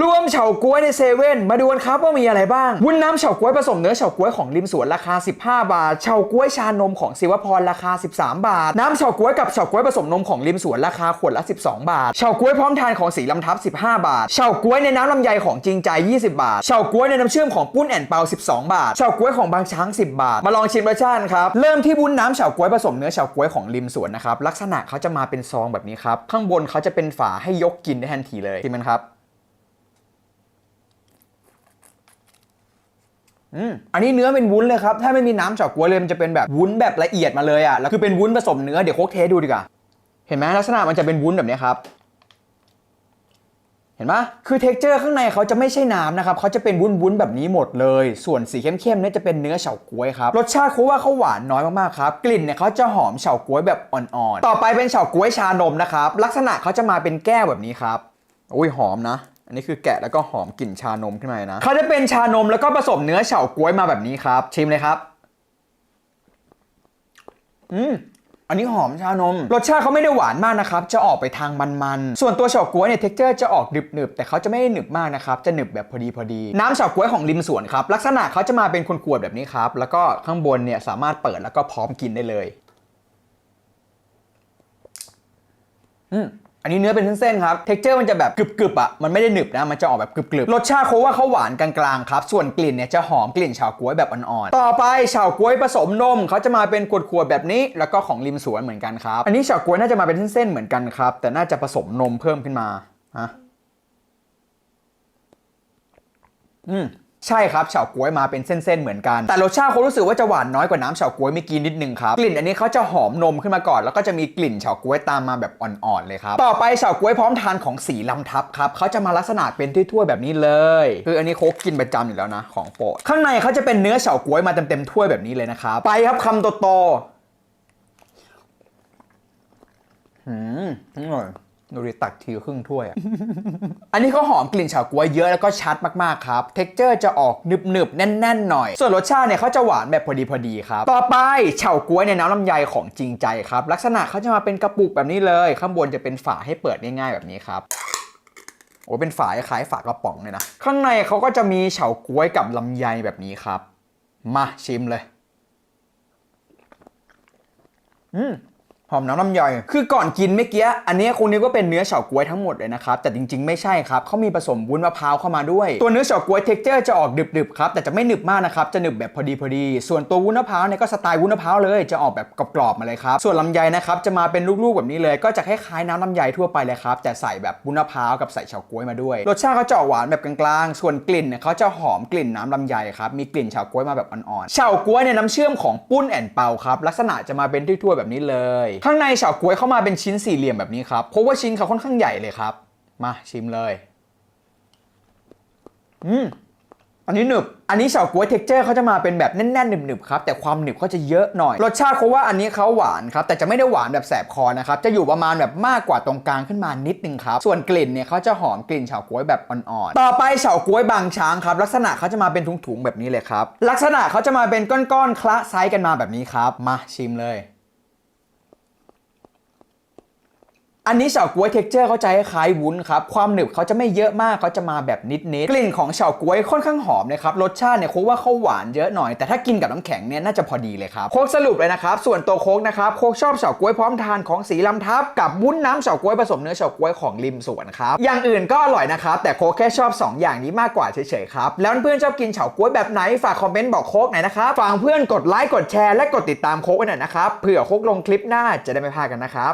รวมเฉาก๊วยในเซเว่นมาดูกันครับว่ามีอะไรบ้าง วุ้นน้ำเฉาก๊วยผสมเนื้อเฉาก๊วยของริมสวนราคา 15 บาท เฉาก๊วยชานมของศิวพรราคา 13 บาท น้ำเฉาก๊วยกับเฉาก๊วยผสมนมของริมสวนราคาขวดละ 12 บาท เฉาก๊วยพร้อมทานของสีลำทับ 15 บาท เฉาก๊วยในน้ำลำไยของจริงใจ 20 บาท เฉาก๊วยในน้ำเชื่อมของปุ้นแอนเปา 12 บาท เฉาก๊วยของบางช้าง 10 บาท มาลองชิมรสชาติครับ เริ่มที่วุ้นน้ำเฉาก๊วยผสมเนื้อเฉาก๊วยของริมสวนนะครับ ลักษณะเขาจะมาเป็นซองแบบนี้ครับ ข้างบนเขาจะเป็นฝาให้ยกกินได้ทันทีเลยชิมมันครับ อันนี้เนื้อเป็นวุ้นเลยครับ ถ้าไม่มีน้ำเฉาก๊วยเลยมันจะเป็นแบบวุ้นแบบละเอียดมาเลยอะ แล้วคือเป็นวุ้นผสมเนื้อ เดี๋ยวโคกเทสดูดีกว่า เห็นไหมลักษณะมันจะเป็นวุ้นแบบนี้ครับ เห็นไหมคือเท็กเจอร์ข้างในเขาจะไม่ใช่น้ำนะครับเขาจะเป็นวุ้นวุ้นแบบนี้หมดเลย ส่วนสีเข้มๆเนี่ยจะเป็นเนื้อเฉาก๊วยครับ รสชาติเขาว่าเขาหวานน้อยมากๆครับ กลิ่นเนี่ยเขาจะหอมเฉาก๊วยแบบอ่อนๆ ต่อไปเป็นเฉาก๊วยชานมนะครับ ลักษณะเขาจะมาเป็นแก้วแบบนี้ครับ อุ้ยหอมนะ อันนี้คือแกะแล้วก็หอมกลิ่นชานมขึ้นมาเลยนะเขาจะเป็นชานมแล้วก็ผสมเนื้อเฉาก๊วยมาแบบนี้ครับ ชิมเลยครับ อืมอันนี้หอมชานม รสชาติเขาไม่ได้หวานมากนะครับ จะออกไปทางมันๆ ส่วนตัวเฉาก๊วยเนี่ยเท็กเจอร์จะออกหนึบๆ แต่เขาจะไม่ได้หนึบมากนะครับ จะหนึบแบบพอดีพอดี น้ำเฉาก๊วยของริมสวนครับ ลักษณะเขาจะมาเป็นขวดๆแบบนี้ครับ แล้วก็ข้างบนเนี่ยสามารถเปิดแล้วก็พร้อมกินได้เลย อืม อันนี้เนื้อเป็นเส้นๆครับ เท็กเจอร์มันจะแบบกรึบๆอะ มันไม่ได้หนึบนะ มันจะออกแบบกรึบๆ รสชาติเขาว่าเขาหวานกลางๆครับ ส่วนกลิ่นเนี่ยจะหอมกลิ่นเฉาก๊วยแบบอ่อนๆ ต่อไปเฉาก๊วยผสมนมเขาจะมาเป็นขวดๆแบบนี้ แล้วก็ของริมสวนเหมือนกันครับ อันนี้เฉาก๊วยน่าจะมาเป็นเส้นๆเหมือนกันครับ แต่น่าจะผสมนมเพิ่มขึ้นมาฮะอืม ใช่ครับเฉาก๊วยมาเป็นเส้นๆเหมือนกัน แต่รสชาติเขารู้สึกว่าจะหวานน้อยกว่าน้ำเฉาก๊วยเมื่อกี้นิดนึงครับ กลิ่นอันนี้เขาจะหอมนมขึ้นมาก่อน แล้วก็จะมีกลิ่นเฉาก๊วยตามมาแบบอ่อนๆเลยครับ ต่อไปเฉาก๊วยพร้อมทานของสีลำทับครับเขาจะมาลักษณะเป็นถ้วยๆแบบนี้เลย คืออันนี้โคกกินประจำอยู่แล้วนะของโปรดข้างในเขาจะเป็นเนื้อเฉาก๊วยมาเต็มๆถ้วยแบบนี้เลยนะครับไปครับคำโตๆหืมอร่อย ดูดิตักทีครึ่งถ้วยอะ อันนี้เขาหอมกลิ่นเฉาก๊วยเยอะแล้วก็ชัดมากๆครับ เท็กเจอร์จะออกหนึบๆแน่นๆหน่อย ส่วนรสชาติเนี่ยเขาจะหวานแบบพอดีพอดีครับ ต่อไปเฉาก๊วยในน้ำลำไยของจริงใจครับ ลักษณะเขาจะมาเป็นกระปุกแบบนี้เลย ข้างบนจะเป็นฝาให้เปิดง่ายๆแบบนี้ครับ โอ้เป็นฝาคล้ายฝากระป๋องเลยนะ ข้างในเขาก็จะมีเฉาก๊วยกับลำไยแบบนี้ครับ มาชิมเลย อืม หอมน้ำลำไยคือก่อนกินเมื่อกี้อันนี้คงนึกว่าเป็นเนื้อเฉาก๊วยทั้งหมดเลยนะครับ แต่จริงๆ ไม่ใช่ครับเขามีผสมวุ้นมะพร้าวเข้ามาด้วย ตัวเนื้อเฉาก๊วยเท็กเจอร์จะออกดึบๆครับแต่จะไม่หนึบมากนะครับจะหนึบแบบพอดีพอดี ส่วนตัววุ้นมะพร้าวเนี่ยก็สไตล์วุ้นมะพร้าวเลยจะออกแบบกรอบๆมาเลยครับส่วนลำไยนะครับจะมาเป็นลูกๆแบบนี้เลย ก็จะคล้ายๆน้ำลำไยทั่วไปเลยครับแต่ใส่แบบวุ้นมะพร้าวกับใส่เฉาก๊วยมาด้วยรสชาติเขาจะออกหวานแบบกลางๆ ส่วนกลิ่นเนี่ยเขาจะหอมกลิ่นน้ำลำไยครับมีกลิ่นเฉาก๊วยมาแบบอ่อนๆเฉาก๊วยเนี่ยน้ำเชื่อมของปุ้นแอนเปาครับลักษณะจะมาเป็นถ้วๆแบบนี้เลยข้างในเฉาก๊วยเข้ามาเป็นชิ้นสี่เหลี่ยมแบบนี้ครับ เพราะว่าชิ้นเขาค่อนข้างใหญ่เลยครับ มาชิมเลย อืมอันนี้หนึบ อันนี้เฉาก๊วยเท็กเจอร์เขาจะมาเป็นแบบแน่นๆหนึบๆครับ แต่ความหนึบเขาจะเยอะหน่อย รสชาติเขาว่าอันนี้เขาหวานครับ แต่จะไม่ได้หวานแบบแสบคอนะครับ จะอยู่ประมาณแบบมากกว่าตรงกลางขึ้นมานิดนึงครับ ส่วนกลิ่นเนี่ยเขาจะหอมกลิ่นเฉาก๊วยแบบอ่อนๆ ต่อไปเฉาก๊วยบางช้างครับ ลักษณะเขาจะมาเป็นถุงๆแบบนี้เลยครับ ลักษณะเขาจะมาเป็นก้อนๆคละไซส์กันมาแบบนี้ครับ มาชิมเลย อันนี้เฉาก๊วยเท็กเจอร์เขาจะคล้ายวุ้นครับ ความหนึบเขาจะไม่เยอะมากเขาจะมาแบบนิดๆกลิ่นของเฉาก๊วยค่อนข้างหอมนะครับ รสชาติเนี่ยโค้กว่าเขาหวานเยอะหน่อย แต่ถ้ากินกับน้ำแข็งเนี่ยน่าจะพอดีเลยครับ โค้กสรุปเลยนะครับ ส่วนตัวโค้กนะครับ โค้กชอบเฉาก๊วยพร้อมทานของสีลำทับกับวุ้นน้ำเฉาก๊วยผสมเนื้อเฉาก๊วยของริมสวนครับ อย่างอื่นก็อร่อยนะครับ แต่โค้กแค่ชอบ 2 อย่างนี้มากกว่าเฉยๆครับ แล้วเพื่อนชอบกินเฉาก๊วยแบบไหน ฝากคอมเมนต์บอกโค้กหน่อยนะครับ ฝากเพื่อนกดไลค์ กดแชร์ และกดติดตามโค้กไว้หน่อยนะครับ เผื่อโค้กลงคลิปหน้าจะได้ไม่พลาดกันนะครับ